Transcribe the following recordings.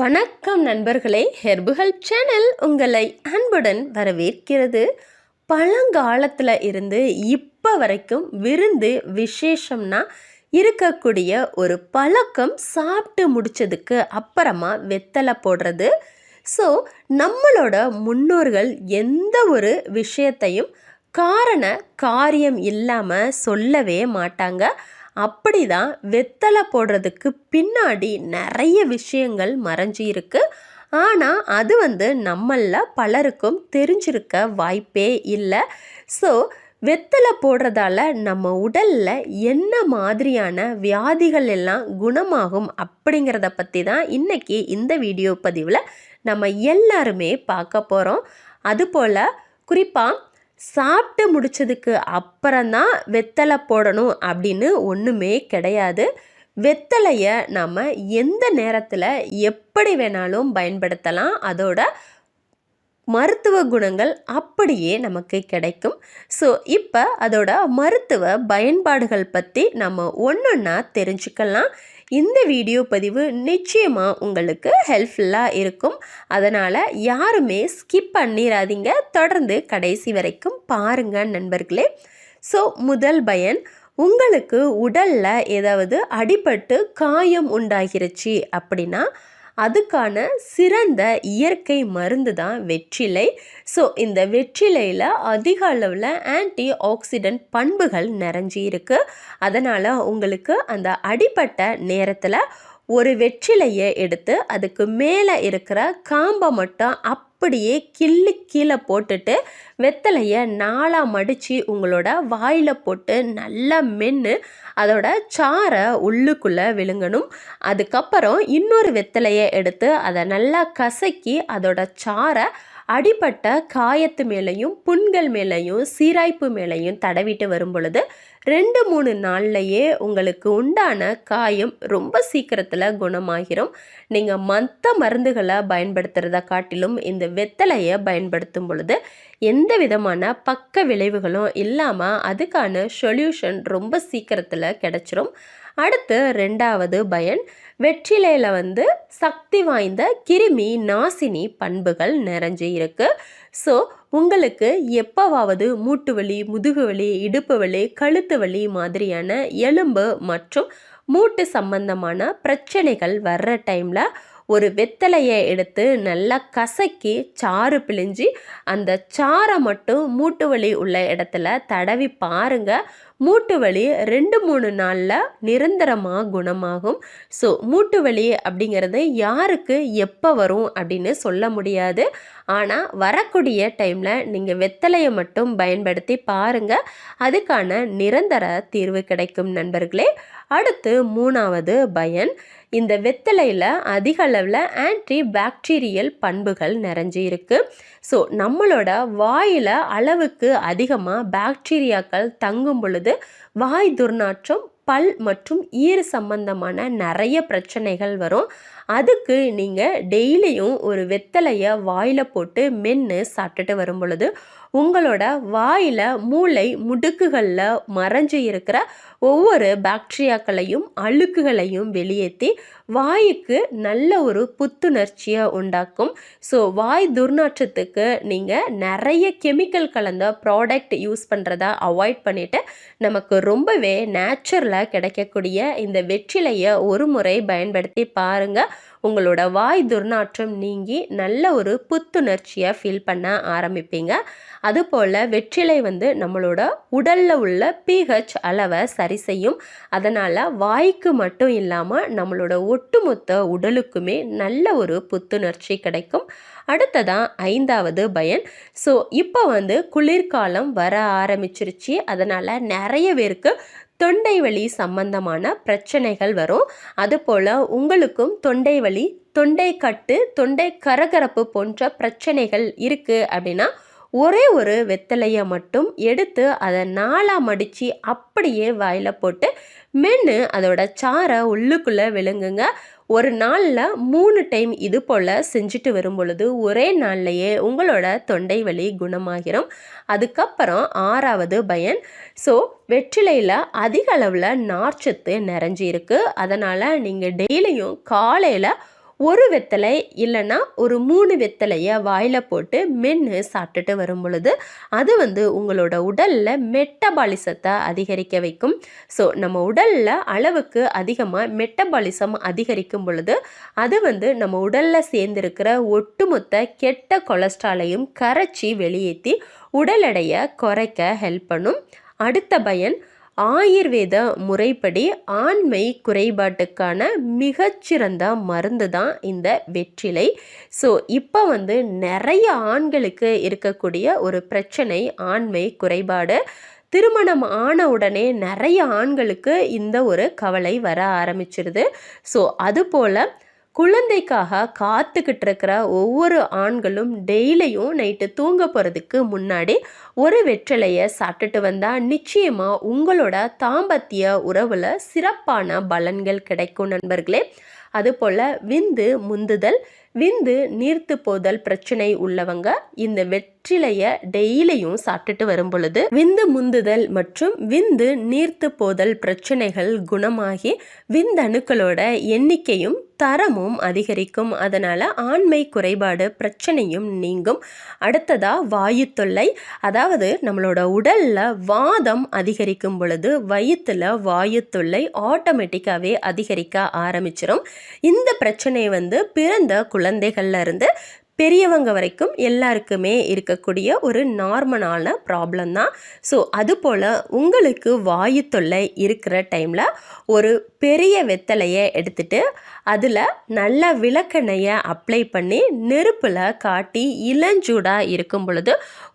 வணக்கம் நண்பர்களே ஹெர்புகல் சேனல் உங்களை அன்புடன் வரவேற்கிறது. பழங்காலத்தில் இருந்து இப்போ வரைக்கும் விருந்து விசேஷம்னா இருக்கக்கூடிய ஒரு பழக்கம் சாப்பிட்டு முடித்ததுக்கு அப்புறமா வெத்தலை போடுறது. ஸோ நம்மளோட முன்னோர்கள் எந்த ஒரு விஷயத்தையும் காரண காரியம் இல்லாமல் சொல்லவே மாட்டாங்க. அப்படிதான் வெத்தலை போடுறதுக்கு பின்னாடி நிறைய விஷயங்கள் மறைஞ்சி இருக்கு. ஆனால் அது வந்து நம்மளில் பலருக்கும் தெரிஞ்சிருக்க வாய்ப்பே இல்லை. ஸோ வெத்தலை போடுறதால நம்ம உடலில் என்ன மாதிரியான வியாதிகள் எல்லாம் குணமாகும் அப்படிங்கிறத பற்றி தான் இன்றைக்கி இந்த வீடியோ பதிவில் நம்ம எல்லாருமே பார்க்க போகிறோம் அதுபோல் குறிப்பாக சாப்பிட்டு முடிச்சதுக்கு அப்புறம்தான் வெத்தலை போடணும் அப்படின்னு ஒன்றுமே கிடையாது. வெத்தலையை நம்ம எந்த நேரத்தில் எப்படி வேணாலும் பயன்படுத்தலாம் அதோட மருத்துவ குணங்கள் அப்படியே நமக்கு கிடைக்கும். ஸோ இப்போ அதோட மருத்துவ பயன்பாடுகள் பற்றி நம்ம ஒன்று ஒன்றா தெரிஞ்சுக்கலாம். இந்த வீடியோ பதிவு நிச்சயமாக உங்களுக்கு ஹெல்ப்ஃபுல்லாக இருக்கும். அதனால் யாருமே ஸ்கிப் பண்ணிடாதீங்க தொடர்ந்து கடைசி வரைக்கும் பாருங்கள் நண்பர்களே. ஸோ முதல் பயன் உங்களுக்கு உடலில் ஏதாவது அடிபட்டு காயம் உண்டாகிருச்சு அப்படின்னா அதுக்கான சிறந்த இயற்கை மருந்து தான் வெற்றிலை. ஸோ இந்த வெற்றிலையில் அதிக அளவில் ஆன்டி ஆக்சிடென்ட் பண்புகள் நிறைஞ்சி இருக்கு. அதனால் உங்களுக்கு அந்த அடிப்பட்ட நேரத்தில் ஒரு வெற்றிலையை எடுத்து அதுக்கு மேலே இருக்கிற காம்பை மட்டும் அப் அப்படியே கிள்ளி கீழே போட்டுட்டு வெத்தலையை நாளாக மடித்து உங்களோட வாயில் போட்டு நல்லா மென்று அதோட சாரை உள்ளுக்குள்ளே விழுங்கணும். அதுக்கப்புறம் இன்னொரு வெத்தலையை எடுத்து அதை நல்லா கசக்கி அதோட சாரை அடிப்பட்ட காயத்து மேலேயும் புண்கள் மேலேயும் சீராய்ப்பு மேலேயும் தடவிட்டு வரும் பொழுது ரெண்டு மூணு நாள்லையே உங்களுக்கு உண்டான காயம் ரொம்ப சீக்கிரத்தில் குணமாகிரும். நீங்கள் மற்ற மருந்துகளை பயன்படுத்துகிறத காட்டிலும் இந்த வெத்தலையை பயன்படுத்தும் பொழுது எந்த விதமான பக்க விளைவுகளும் இல்லாமல் அதுக்கான சொல்யூஷன் ரொம்ப சீக்கிரத்தில் கிடச்சிரும். அடுத்து ரெண்டாவது பயன் வெற்றிலையில் வந்து சக்தி வாய்ந்த கிருமி நாசினி பண்புகள் நிறைஞ்சு இருக்கு. ஸோ உங்களுக்கு எப்போவாவது மூட்டு வலி முதுகு வலி இடுப்பு வலி கழுத்து வலி மாதிரியான எலும்பு மற்றும் மூட்டு சம்பந்தமான பிரச்சனைகள் வர்ற டைமில் ஒரு வெத்தலையை எடுத்து நல்லா கசக்கி சாறு பிழிஞ்சி அந்த சாரை மட்டும் மூட்டு வலி உள்ள இடத்துல தடவி பாருங்கள் மூட்டு வலி ரெண்டு மூணு நாளில் நிரந்தரமாக குணமாகும். ஸோ மூட்டு வலி அப்படிங்கிறது யாருக்கு எப்போ வரும் அப்படின்னு சொல்ல முடியாது. ஆனால் வரக்கூடிய டைமில் நீங்கள் வெத்தலையை மட்டும் பயன்படுத்தி பாருங்கள் அதுக்கான நிரந்தர தீர்வு கிடைக்கும் நண்பர்களே. அடுத்து மூணாவது பயன். இந்த வெத்தலையில் அதிக அளவில் ஆன்டி பாக்டீரியல் பண்புகள் நிறைஞ்சி இருக்குது ஸோ நம்மளோட வாயில் அளவுக்கு அதிகமாக பாக்டீரியாக்கள் தங்கும் பொழுது வாய் துர்நாற்றம் பல் மற்றும் ஈர் சம்பந்தமான நிறைய பிரச்சனைகள் வரும். அதுக்கு நீங்கள் டெய்லியும் ஒரு வெத்தலையை வாயில் போட்டு மென்று சாப்பிட்டுட்டு வரும் பொழுது உங்களோட வாயில் மூளை முடுக்குகளில் மறைஞ்சு இருக்கிற ஒவ்வொரு பாக்டீரியாக்களையும் அழுக்குகளையும் வெளியேற்றி வாய்க்கு நல்ல ஒரு புத்துணர்ச்சியை உண்டாக்கும். ஸோ வாய் துர்நாற்றத்துக்கு நீங்கள் நிறைய கெமிக்கல் கலந்த ப்ராடக்ட் யூஸ் பண்ணுறத அவாய்ட் பண்ணிவிட்டு நமக்கு ரொம்பவே நேச்சுரலாக கிடைக்கக்கூடிய இந்த வெற்றிலையை ஒரு முறை பயன்படுத்தி பாருங்கள் உங்களோட வாய் துர்நாற்றம் நீங்கி நல்ல ஒரு புத்துணர்ச்சியை ஃபீல் பண்ண ஆரம்பிப்பீங்க. அதுபோல் வெற்றிலை வந்து நம்மளோட உடலில் உள்ள பிஹெச் அளவை சரி செய்யும். அதனால் வாய்க்கு மட்டும் இல்லாமல் நம்மளோட ஒட்டுமொத்த உடலுக்குமே நல்ல ஒரு புத்துணர்ச்சி கிடைக்கும். அடுத்ததான் ஐந்தாவது பயன். ஸோ இப்போ வந்து குளிர்காலம் வர ஆரம்பிச்சிருச்சு. அதனால் நிறைய பேருக்கு தொண்டை வலி சம்பந்தமான பிரச்சனைகள் வரும். அதுபோல் உங்களுக்கும் தொண்டை வலி தொண்டை கட்டு தொண்டை கரகரப்பு போன்ற பிரச்சனைகள் இருக்குது அப்படின்னா ஒரே ஒரு வெத்தலையை மட்டும் எடுத்து அதை நாளாக மடித்து அப்படியே வாயில் போட்டு மென்று அதோட சாரை உள்ளுக்குள்ளே விழுங்குங்க. ஒரு நாளில் மூணு டைம் இது போல் செஞ்சுட்டு வரும் பொழுது ஒரே நாள்லையே உங்களோட தொண்டை வலி குணமாகிரும். அதுக்கப்புறம் ஆறாவது பயன். ஸோ வெற்றிலையில் அதிக அளவில் நார்ச்சத்து நிறைஞ்சி இருக்குது அதனால் நீங்கள் டெய்லியும் காலையில் ஒரு வெத்தலை இல்லைன்னா ஒரு மூணு வெத்தலையை வாயில் போட்டு மென்று சாப்பிட்டுட்டு வரும் பொழுது அது வந்து உங்களோட உடலில் மெட்டபாலிசத்தை அதிகரிக்க வைக்கும். ஸோ நம்ம உடலில் அளவுக்கு அதிகமாக மெட்டபாலிசம் அதிகரிக்கும் பொழுது அது வந்து நம்ம உடலில் சேர்ந்திருக்கிற ஒட்டுமொத்த கெட்ட கொலஸ்ட்ராலையும் கரைச்சி வெளியேற்றி உடல் எடையை குறைக்க ஹெல்ப் பண்ணும். அடுத்த பயன் ஆயுர்வேத முறைப்படி ஆண்மை குறைபாட்டுக்கான மிகச்சிறந்த மருந்து தான் இந்த வெற்றிலை. ஸோ இப்போ வந்து நிறைய ஆண்களுக்கு இருக்கக்கூடிய ஒரு பிரச்சனை ஆண்மை குறைபாடு. திருமணம் ஆன உடனே நிறைய ஆண்களுக்கு இந்த ஒரு கவலை வர ஆரம்பிச்சிருது. ஸோ அதுபோல் குழந்தைக்காக காத்துக்கிட்டு இருக்கிற ஒவ்வொரு ஆண்களும் டெய்லியும் நைட்டு தூங்க போகிறதுக்கு முன்னாடி ஒரு வெற்றிலையை சாப்பிட்டுட்டு வந்தால் நிச்சயமாக உங்களோட தாம்பத்திய உறவில் சிறப்பான பலன்கள் கிடைக்கும் நண்பர்களே. அதுபோல் விந்து முந்துதல் விந்து நீர்த்து போதல் பிரச்சனை உள்ளவங்க இந்த வெற்றிலைய டெய்லியும் சாப்பிட்டுட்டு வரும் பொழுது விந்து முந்துதல் மற்றும் விந்து நீர்த்து போதல் பிரச்சனைகள் குணமாகி விந்தணுக்களோட எண்ணிக்கையும் தரமும் அதிகரிக்கும். அதனால் ஆண்மை குறைபாடு பிரச்சனையும் நீங்கும். அடுத்ததாக வாயு தொல்லை. அதாவது நம்மளோட உடலில் வாதம் அதிகரிக்கும் பொழுது வயிற்றுல வாயு தொல்லை ஆட்டோமேட்டிக்காகவே அதிகரிக்க ஆரம்பிச்சிடும் இந்த பிரச்சனை வந்து பிறந்த குழந்தை இருந்து பெரியவங்க வரைக்கும் எல்லாருக்குமே இருக்கக்கூடிய ஒரு நார்மலான ப்ராப்ளம் தான். ஸோ அதுபோல் உங்களுக்கு வாயு தொல்லை இருக்கிற டைமில் ஒரு பெரிய வெத்தலையை எடுத்துட்டு அதில் நல்ல விளக்கெண்ணெயை அப்ளை பண்ணி நெருப்பில் காட்டி இளஞ்சூடாக இருக்கும் பொழுது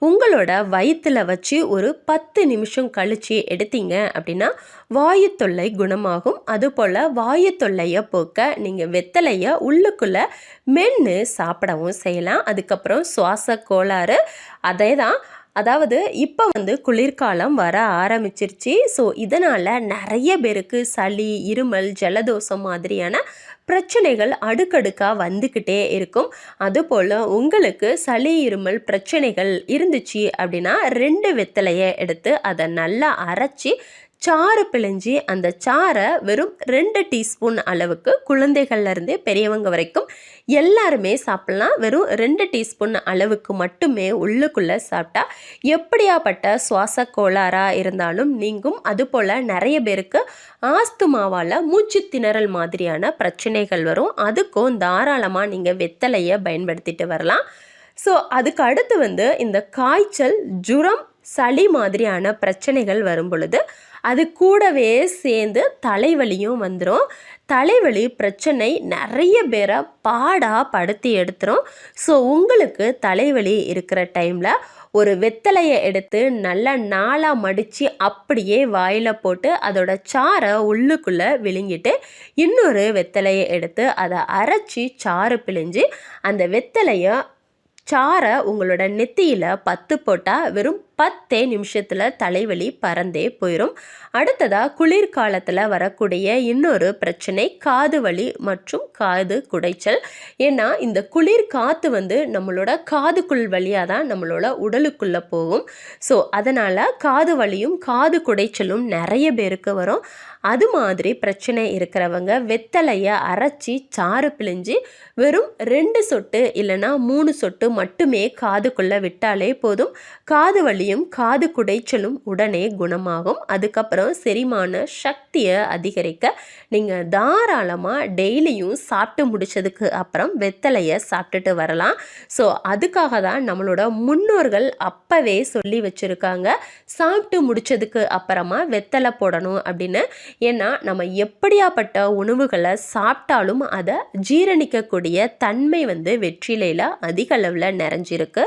உங்களோட வயிற்றில் வச்சு ஒரு பத்து நிமிஷம் கழித்து எடுத்தீங்க அப்படின்னா வாயு தொல்லை குணமாகும். அதுபோல் வாயு தொல்லையை போக்க நீங்கள் வெத்தலையை உள்ளுக்குள்ளே மென்று சாப்பிடவும் செய்யலாம். அதுக்கப்புறம் சுவாச கோளாறு அதே தான் அதாவது இப்போ வந்து குளிர்காலம் வர ஆரம்பிச்சிருச்சு. ஸோ இதனால் நிறைய பேருக்கு சளி இருமல் ஜலதோஷம் மாதிரியான பிரச்சனைகள் அடுக்கடுக்காக வந்துக்கிட்டே இருக்கும். அதுபோல் உங்களுக்கு சளி இருமல் பிரச்சனைகள் இருந்துச்சு அப்படின்னா ரெண்டு வெத்தலையை எடுத்து அதை நல்லா அரைச்சி சாறு பிழிஞ்சி அந்த சாறை வெறும் ரெண்டு டீஸ்பூன் அளவுக்கு குழந்தைகள்லேருந்தே பெரியவங்க வரைக்கும் எல்லாருமே சாப்பிட்லாம். வெறும் ரெண்டு டீஸ்பூன் அளவுக்கு மட்டுமே உள்ளுக்குள்ளே சாப்பிட்டா எப்படியாப்பட்ட சுவாச கோளாறாக இருந்தாலும் நீங்கும். அதுபோல் நிறைய பேருக்கு ஆஸ்துமாவால் மூச்சு திணறல் மாதிரியான பிரச்சனைகள் வரும். அதுக்கும் தாராளமாக நீங்கள் வெத்தலையை பயன்படுத்திட்டு வரலாம். ஸோ அதுக்கு அடுத்து வந்து இந்த காய்ச்சல் ஜுரம் சளி மாதிரியான பிரச்சனைகள் வரும் பொழுது அது கூடவே சேர்ந்து தலைவலியும் வந்துடும் தலைவலி பிரச்சனை நிறைய பேரை பாடாக படுத்தி எடுத்துரும். ஸோ உங்களுக்கு தலைவலி இருக்கிற டைமில் ஒரு வெத்தலையை எடுத்து நல்லா நாளாக மடித்து அப்படியே வாயில் போட்டு அதோட சாரை உள்ளுக்குள்ளே விழுங்கிட்டு இன்னொரு வெத்தலையை எடுத்து அதை அரைச்சி சாறு பிழிஞ்சு அந்த வெத்தலையை சாரை உங்களோட நெத்தியில் பத்து போட்டால் வெறும் பத்தே நிமிஷத்தில் தலைவலி பறந்தே போயிடும் அடுத்ததாக குளிர்காலத்தில் வரக்கூடிய இன்னொரு பிரச்சனை காது வலி மற்றும் காது குடைச்சல். ஏன்னா இந்த குளிர் காற்று வந்து நம்மளோட காதுக்குள் வழியாக தான் நம்மளோட உடலுக்குள்ளே போகும். ஸோ அதனால் காது வலியும் காது குடைச்சலும் நிறைய பேருக்கு வரும். அது மாதிரி பிரச்சனை இருக்கிறவங்க வெத்தலையை அரைச்சி சாறு பிழிஞ்சு வெறும் ரெண்டு சொட்டு இல்லைன்னா மூணு சொட்டு மட்டுமே காதுக்குள்ளே விட்டாலே போதும். காது வலி வலியும் காது குடைச்சலும் உடனே குணமாகும். அதுக்கப்புறம் செரிமான சக்தியை அதிகரிக்க நீங்கள் தாராளமாக டெய்லியும் சாப்பிட்டு முடிச்சதுக்கு அப்புறம் வெத்தலையை சாப்பிட்டுட்டு வரலாம். ஸோ அதுக்காக தான் நம்மளோட முன்னோர்கள் அப்போவே சொல்லி வச்சுருக்காங்க சாப்பிட்டு முடிச்சதுக்கு அப்புறமா வெத்தலை போடணும் அப்படின்னு. ஏன்னா நம்ம எப்படியாப்பட்ட உணவுகளை சாப்பிட்டாலும் அதை ஜீரணிக்கக்கூடிய தன்மை வந்து வெற்றிலையில் அதிக அளவில் நிறைஞ்சிருக்கு.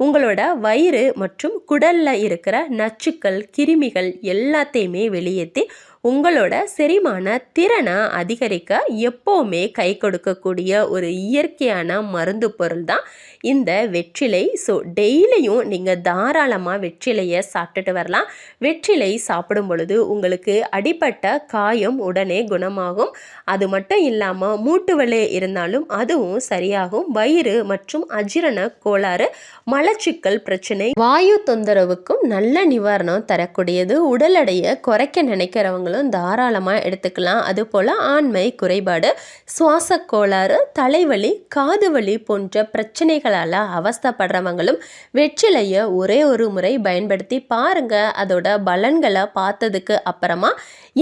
உங்களோட வயிறு மற்றும் குடலில் இருக்கிற நச்சுக்கள் கிருமிகள் எல்லாத்தையுமே வெளியேற்றி உங்களோட செரிமான திறனை அதிகரிக்க எப்போவுமே கை கொடுக்கக்கூடிய ஒரு இயற்கையான மருந்து பொருள் தான் இந்த வெற்றிலை. ஸோ டெய்லியும் நீங்கள் தாராளமாக வெற்றிலையை சாப்பிட்டுட்டு வரலாம். வெற்றிலை சாப்பிடும் பொழுது உங்களுக்கு அடிப்பட்ட காயம் உடனே குணமாகும். அது மட்டும் இல்லாமல் மூட்டு வலி இருந்தாலும் அதுவும் சரியாகும். வயிறு மற்றும் அஜீரண கோளாறு மலச்சிக்கல் பிரச்சனை வாயு தொந்தரவுக்கும் நல்ல நிவாரணம் தரக்கூடியது. உடல் எடையை குறைக்க நினைக்கிறவங்க இருக்கிறவங்களும் தாராளமாக எடுத்துக்கலாம். அதுபோல் ஆண்மை குறைபாடு சுவாச கோளாறு தலைவலி காது வலி போன்ற பிரச்சனைகளால் அவஸ்தைப்படுறவங்களும் வெற்றிலையை ஒரே ஒரு முறை பயன்படுத்தி பாருங்க. அதோட பலன்களை பார்த்ததுக்கு அப்புறமா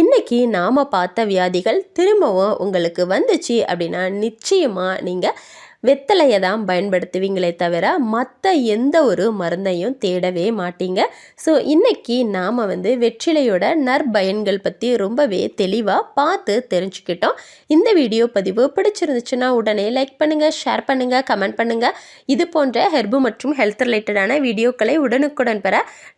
இன்னைக்கு நாம் பார்த்த வியாதிகள் திரும்பவும் உங்களுக்கு வந்துச்சு அப்படின்னா நிச்சயமாக நீங்கள் வெத்தலையை தான் பயன்படுத்துவீங்களே தவிர மற்ற எந்த ஒரு மருந்தையும் தேடவே மாட்டீங்க. ஸோ இன்னைக்கு நாம் வந்து வெற்றிலையோட நற்பயன்கள் பற்றி ரொம்பவே தெளிவாக பார்த்து தெரிஞ்சுக்கிட்டோம். இந்த வீடியோ பதிவு பிடிச்சிருந்துச்சுன்னா உடனே லைக் பண்ணுங்கள் ஷேர் பண்ணுங்கள் கமெண்ட் பண்ணுங்கள் இது போன்ற ஹெர்பு மற்றும் ஹெல்த் ரிலேட்டடான வீடியோக்களை உடனுக்குடன் பெற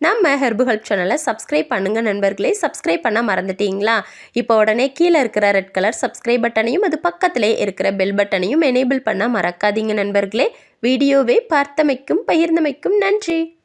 நம்ம ஹெர்பு ஹெல்ப் சேனலை சப்ஸ்கிரைப் பண்ணுங்கள் நண்பர்களே. சப்ஸ்கிரைப் பண்ண மறந்துட்டீங்களா? இப்போ உடனே கீழே இருக்கிற ரெட் கலர் சப்ஸ்கிரைப் பட்டனையும் அது பக்கத்திலே இருக்கிற பெல் பட்டனையும் எனேபிள் பண்ண மறக்காதீங்க நண்பர்களே. வீடியோவை பார்த்தமைக்கும் பகிர்ந்தமைக்கும் நன்றி.